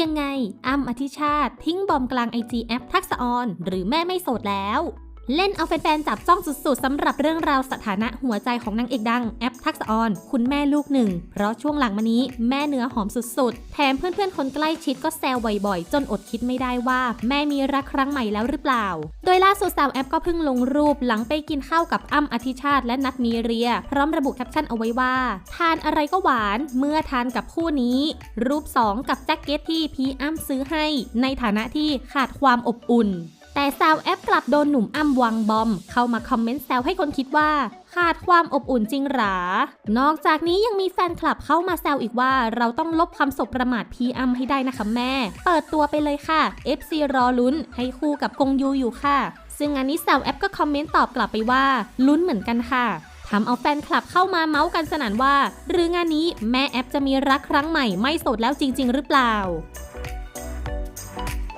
ยังไงอ้ำอธิชาติทิ้งบอมกลางไอจีแอปทักษะออนหรือแม่ไม่โสดแล้ว เล่นเอาแฟนๆจับจ้องสุดๆสำหรับเรื่องราวสถานะหัวใจของนางเอกดังแอปทักษออน คุณแม่ลูกหนึ่ง เพราะช่วงหลังมานี้แม่เนื้อหอมสุดๆ แถมเพื่อนๆ คนใกล้ชิดก็แซวบ่อยๆ จนอดคิดไม่ได้ว่า แม่มีรักครั้งใหม่แล้วหรือเปล่า โดยล่าสุดสาวแอปก็เพิ่งลงรูปหลังไปกินข้าวกับอ้ำอธิชาติและนัทมีเรีย พร้อมระบุแคปชั่นเอาไว้ว่า ทานอะไรก็หวานเมื่อทานกับคู่นี้ รูป 2 กับแจ็คเก็ตที่พี่อ้ำซื้อให้ ในฐานะที่ขาดความอบอุ่น แต่สาวแอปกลับโดนหนุ่มอ้ำวังบอม เข้ามาคอมเมนต์แซวให้คนคิดว่าขาดความอบอุ่นจริงหรานอกจากนี้ยังมีแฟนคลับเข้ามาแซวอีกว่า เราต้องลบคำสบประมาทพีอ้ำให้ได้นะคะแม่ เปิดตัวไปเลยค่ะ FC รอลุ้นให้คู่กับกงยูอยู่ค่ะ ซึ่งงานนี้สาวแอปก็คอมเมนต์ตอบกลับไปว่า ลุ้นเหมือนกันค่ะทำเอาแฟนคลับเข้ามาเมาส์กันสนั่นว่า หรืองานนี้แม่แอปจะมีรักครั้งใหม่ไม่โสดแล้วจริง ๆ หรือเปล่า